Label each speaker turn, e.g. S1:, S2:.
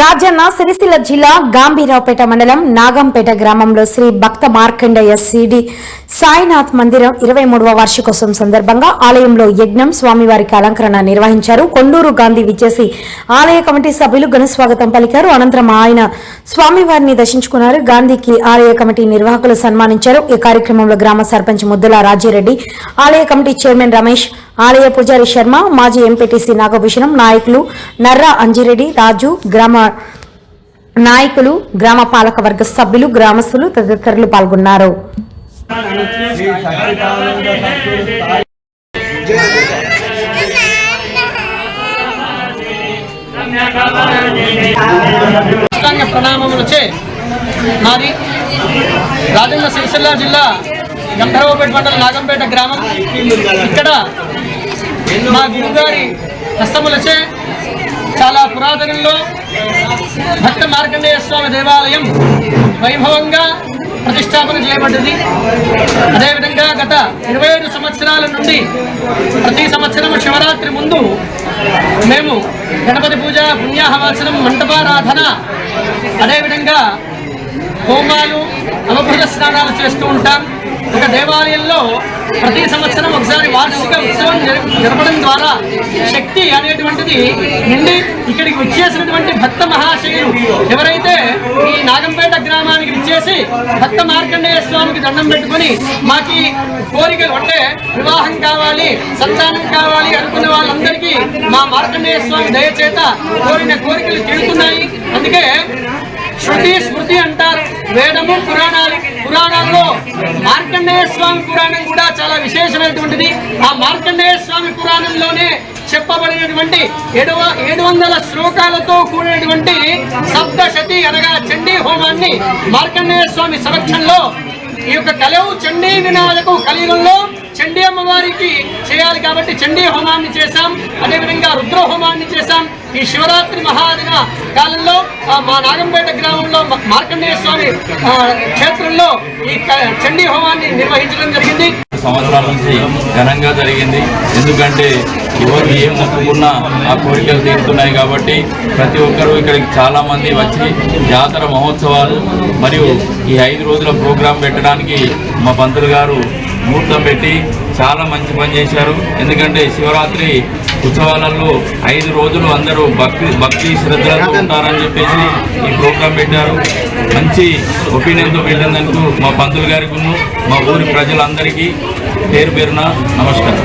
S1: రాజన్న సిరిసిల్ల జిల్లా గాంభీరావుపేట మండలం నాగంపేట గ్రామంలో శ్రీ భక్త మార్కండయ్య సిడి సాయినాథ్ మందిరం ఇరవై మూడవ వార్షికోత్సవం సందర్భంగా ఆలయంలో యజ్ఞం స్వామివారికి అలంకరణ నిర్వహించారు. కొండూరు గాంధీ విచ్చేసి ఆలయ కమిటీ సభ్యులు ఘనస్వాగతం పలికారు. అనంతరం ఆయన స్వామివారిని దర్శించుకున్నారు. గాంధీకి ఆలయ కమిటీ నిర్వాహకులు సన్మానించారు. ఈ కార్యక్రమంలో గ్రామ సర్పంచ్ ముద్దుల రాజీరెడ్డి ఆలయ కమిటీ చైర్మన్ రమేష్ ఆలయ పూజారి శర్మ మాజీ ఎంపీటీసీ నాగభూషణం నాయకులు నర్రా అంజిరెడ్డి రాజు గ్రామ నాయకులు గ్రామ పాలక వర్గ సభ్యులు గ్రామస్తులు తదితరులు పాల్గొన్నారు.
S2: ప్రణామములచే మాది రాజన్న సిరిసిల్ల జిల్లా గంధర్వపేట మండలం నాగంపేట గ్రామం. ఇక్కడ మా గురుగారి హస్తములచే చాలా పురాతనంలో భక్త మార్కండేయ స్వామి దేవాలయం వైభవంగా ప్రతిష్టాపన చేయబడ్డది. అదేవిధంగా గత ఇరవై ఐదు సంవత్సరాల నుండి ప్రతి సంవత్సరం శివరాత్రి ముందు మేము గణపతి పూజ పుణ్యాహవాసనం మంటపారాధన అదేవిధంగా హోమాలు అవభృత స్నానాలు చేస్తూ ఉంటాం. ఒక దేవాలయంలో ప్రతి సంవత్సరం ఒకసారి వార్షిక ఉత్సవం జరపడం ద్వారా శక్తి అనేటువంటిది నిండి ఇక్కడికి వచ్చేసినటువంటి భక్త మహాశయులు. ఎవరైతే ఈ నాగంపేట గ్రామానికి విచ్చేసి భక్త మార్కండేయ స్వామికి దండం పెట్టుకొని మాకి కోరికలు అంటే వివాహం కావాలి సంతానం కావాలి అనుకున్న వాళ్ళందరికీ మా మార్కండేయ స్వామి దయచేత కోరిన కోరికలు తీరుతున్నాయి. అందుకే శృతి స్మృతి అంటారు. వేదము పురాణాలు పురాణంలో మార్కండేయ స్వామి పురాణం కూడా చాలా విశేషమైనటువంటిది. ఆ మార్కండేయ స్వామి పురాణంలోనే చెప్పబడినటువంటి ఏడు ఏడు వందల శ్లోకాలతో కూడినటువంటి సప్తశతి అనగా చండీ హోమాన్ని మార్కండేయ స్వామి సంరక్షణలో ఈ యొక్క కలవు చండీ వినాయకు కలియుగంలో చండీ అమ్మవారికి చేయాలి కాబట్టి చండీ హోమాన్ని చేశాం. అదేవిధంగా రుద్ర హోమాన్ని చేశాం. ఈ శివరాత్రి మహాదిన కాలంలో మా నాగంపేట గ్రామంలో మార్కండేయ స్వామి క్షేత్రంలో ఈ చండీ హోమాన్ని నిర్వహించడం జరిగింది.
S3: సంవత్సరాల నుంచి ఘనంగా జరిగింది. ఎందుకంటే ఎవరు ఏం మొక్కుకున్నా ఆ కోరికలు తీరుతున్నాయి కాబట్టి ప్రతి ఒక్కరూ ఇక్కడికి చాలామంది వచ్చి జాతర మహోత్సవాలు మరియు ఈ ఐదు రోజుల ప్రోగ్రాం పెట్టడానికి మా పంతులు గారు ముహూర్తం పెట్టి చాలా మంచి పని చేశారు. ఎందుకంటే శివరాత్రి ఉత్సవాలలో ఐదు రోజులు అందరూ భక్తి భక్తి శ్రద్ధలతో ఉంటారని చెప్పేసి ఈ ప్రోగ్రాం పెట్టారు. మంచి ఒపీనియన్తో వెళ్ళినందుకు మా పంతులు గారికి మా ఊరి ప్రజలందరికీ పేరు పేరున నమస్కారం.